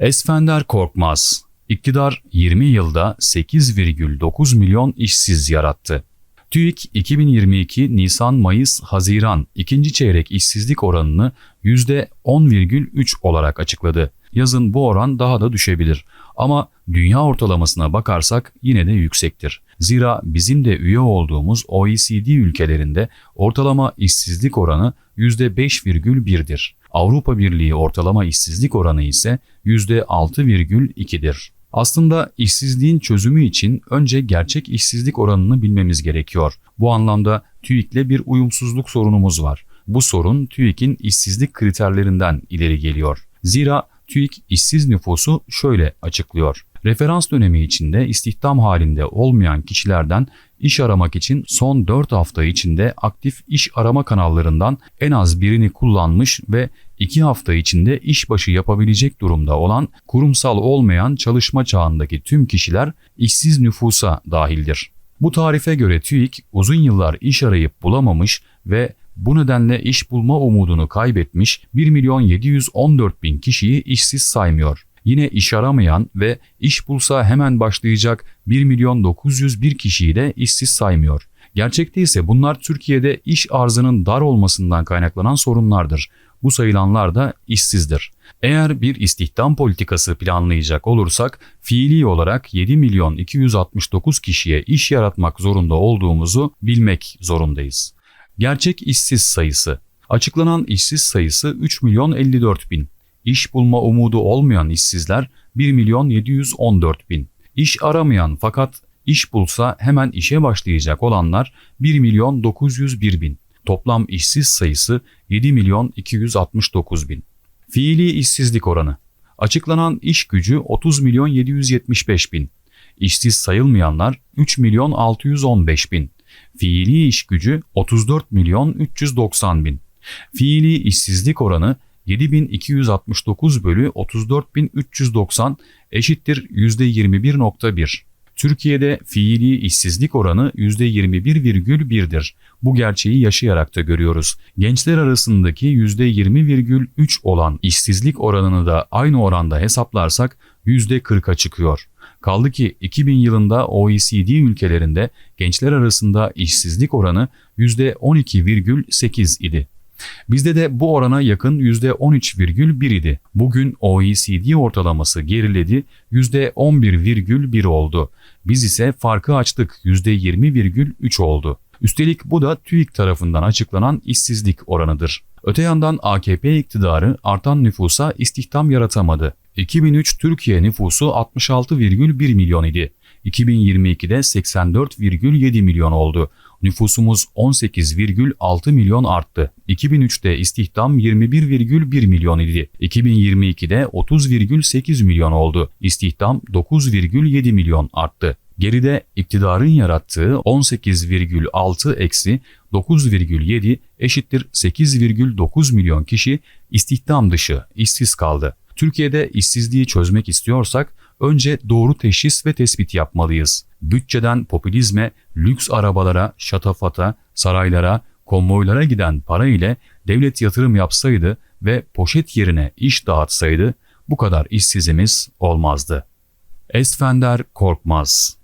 Esfender Korkmaz, iktidar 20 yılda 8,9 milyon işsiz yarattı. TÜİK 2022 Nisan-Mayıs-Haziran ikinci çeyrek işsizlik oranını %10,3 olarak açıkladı. Yazın bu oran daha da düşebilir ama dünya ortalamasına bakarsak yine de yüksektir. Zira bizim de üye olduğumuz OECD ülkelerinde ortalama işsizlik oranı %5,1'dir. Avrupa Birliği ortalama işsizlik oranı ise %6,2'dir. Aslında işsizliğin çözümü için önce gerçek işsizlik oranını bilmemiz gerekiyor. Bu anlamda TÜİK'le bir uyumsuzluk sorunumuz var. Bu sorun TÜİK'in işsizlik kriterlerinden ileri geliyor. Zira TÜİK işsiz nüfusu şöyle açıklıyor. Referans dönemi içinde istihdam halinde olmayan kişilerden iş aramak için son 4 hafta içinde aktif iş arama kanallarından en az birini kullanmış ve 2 hafta içinde işbaşı yapabilecek durumda olan kurumsal olmayan çalışma çağındaki tüm kişiler işsiz nüfusa dahildir. Bu tarife göre TÜİK uzun yıllar iş arayıp bulamamış ve bu nedenle iş bulma umudunu kaybetmiş 1 milyon 714 bin kişiyi işsiz saymıyor. Yine iş aramayan ve iş bulsa hemen başlayacak 1 milyon 901 kişiyi de işsiz saymıyor. Gerçekte ise bunlar Türkiye'de iş arzının dar olmasından kaynaklanan sorunlardır. Bu sayılanlar da işsizdir. Eğer bir istihdam politikası planlayacak olursak fiili olarak 7 milyon 269 kişiye iş yaratmak zorunda olduğumuzu bilmek zorundayız. Gerçek işsiz sayısı Açıklanan işsiz sayısı 3 milyon 54 bin. İş bulma umudu olmayan işsizler 1 milyon 714 bin. İş aramayan fakat iş bulsa hemen işe başlayacak olanlar 1 milyon 901 bin. Toplam işsiz sayısı 7 milyon 269 bin. Fiili işsizlik oranı. Açıklanan iş gücü 30 milyon 775 bin. İşsiz sayılmayanlar 3 milyon 615 bin. Fiili iş gücü 34 milyon 390 bin. Fiili işsizlik oranı 7269 bölü 34390 eşittir %21.1. Türkiye'de fiili işsizlik oranı %21,1'dir. Bu gerçeği yaşayarak da görüyoruz. Gençler arasındaki %20,3 olan işsizlik oranını da aynı oranda hesaplarsak %40'a çıkıyor. Kaldı ki 2000 yılında OECD ülkelerinde gençler arasında işsizlik oranı %12,8 idi. Bizde de bu orana yakın %13,1 idi. Bugün OECD ortalaması geriledi %11,1 oldu. Biz ise farkı açtık %20,3 oldu. Üstelik bu da TÜİK tarafından açıklanan işsizlik oranıdır. Öte yandan AKP iktidarı artan nüfusa istihdam yaratamadı. 2003 Türkiye nüfusu 66,1 milyon idi. 2022'de 84,7 milyon oldu. Nüfusumuz 18,6 milyon arttı. 2003'te istihdam 21,1 milyon idi. 2022'de 30,8 milyon oldu. İstihdam 9,7 milyon arttı. Geride iktidarın yarattığı 18,6 eksi 9,7 eşittir 8,9 milyon kişi istihdam dışı, işsiz kaldı. Türkiye'de işsizliği çözmek istiyorsak önce doğru teşhis ve tespit yapmalıyız. Bütçeden popülizme, lüks arabalara, şatafata, saraylara, konvoylara giden para ile devlet yatırım yapsaydı ve poşet yerine iş dağıtsaydı bu kadar işsizimiz olmazdı. Esfender Korkmaz